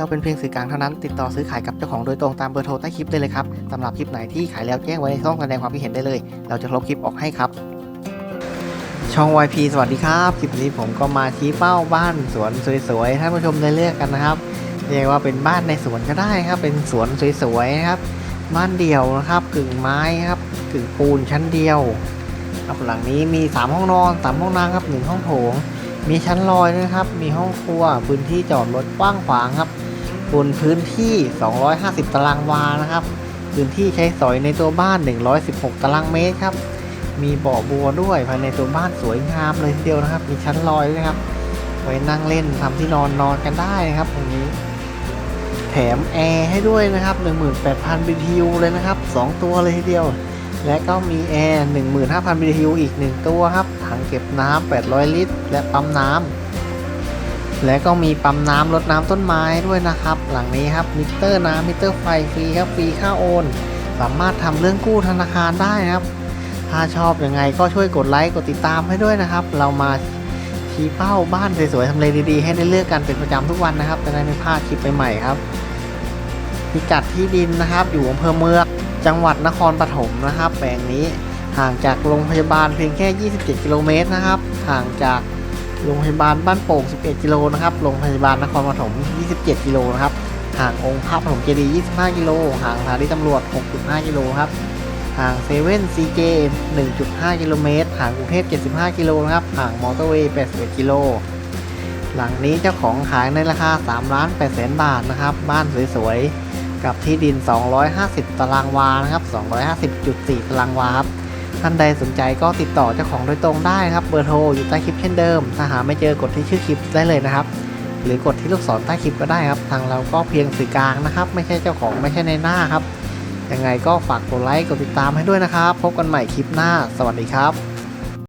เราเป็นเพียงสื่อกลางเท่านั้น ติดต่อซื้อขายกับเจ้าของโดยตรงตามเบอร์โทรใต้คลิปได้เลยครับสำหรับคลิปไหนที่ขายแล้วแจ้งไว้ในช่องแสดงความคิดเห็นได้เลย เราจะลบคลิปออกให้ครับ ช่อง YP สวัสดีครับคลิปนี้ผมก็มาชี้เป้าบ้านสวนสวยๆท่านผู้ชมได้เลือกกันนะครับเรียกว่าเป็นบ้านในสวนก็ได้ครับ เป็นสวนสวยๆนะครับ บ้านเดี่ยวนะครับกึ่งไม้ครับกึ่งปูนชั้นเดียวครับหลังนี้มี 3 ห้องนอน 3 ห้องน้ำครับ 1 ห้องโถง มีชั้นลอยด้วยนะครับ มีห้องครัว พื้นที่จอดรถกว้างขวางครับ บนพื้นที่ 250 ตารางวานะครับ พื้นที่ใช้สอยในตัวบ้าน 116 ตารางเมตรครับ มีบ่อบัวด้วยภายในตัวบ้านสวยงามเลยทีเดียวนะครับ มีชั้นลอยด้วยครับ ไว้นั่งเล่นทำที่นอนนอนกันได้นะครับตรงนี้ แถมแอร์ให้ด้วยนะครับ 18,000 BTU เลยนะครับ 2 ตัวเลยทีเดียว และก็มีแอร์ 15,000 BTU อีก 1 ตัวครับ ถังเก็บน้ำ800 ลิตร และปั๊มน้ำ และก็มีปั๊มน้ำลดน้ำต้นไม้ด้วยนะครับ หลังนี้ครับมิเตอร์น้ำมิเตอร์ไฟฟรีครับฟรีค่าโอน สามารถทำเรื่องกู้ธนาคารได้นะครับ ถ้าชอบยังไงก็ช่วยกดไลค์กดติดตามให้ด้วยนะครับ เรามาชี้เป้าบ้านสวยๆทำเลดีๆ ให้ได้เลือกกันเป็นประจำทุกวันนะครับจะได้ไม่พลาดคลิปใหม่ๆครับพิกัดที่ดินนะครับ อยู่อำเภอเมืองจังหวัดนครปฐมนะครับแปลงนี้ห่างจากโรงพยาบาลเพียงแค่ 27 กิโลเมตรนะครับ ห่างจาก โรงพยาบาลบ้านโป่ง 11 กิโลนะครับ โรงพยาบาลนครปฐม 27 กิโลนะครับ ห่างองค์พระปฐมเจดีย์25 กิโล ห่างสถานีตำรวจ 6.5 กิโลครับ ห่างเซเว่นซีเจ1.5 กิโลเมตร ห่างกรุงเทพ 75 กิโลนะครับ ห่างมอเตอร์เวย์ 81 กิโล หลังนี้เจ้าของขายในราคา3ล้าน8แสนบาทนะครับ บ้านสวยๆ กับที่ดิน 250 ตารางวา นะครับ 250.4 ตารางวาครับ ท่านใดสนใจก็ติดต่อเจ้าของโดยตรงได้ครับเบอร์โทรอยู่ใต้คลิปเช่นเดิม ถ้าหาไม่เจอกดที่ชื่อคลิปได้เลยนะครับ หรือกดที่ลูกศรใต้คลิปก็ได้ครับ ทางเราก็เพียงสื่อกลางนะครับ ไม่ใช่เจ้าของไม่ใช่ในหน้าครับยังไงก็ฝากกดไลค์กดติดตามให้ด้วยนะครับ พบกันใหม่คลิปหน้า สวัสดีครับ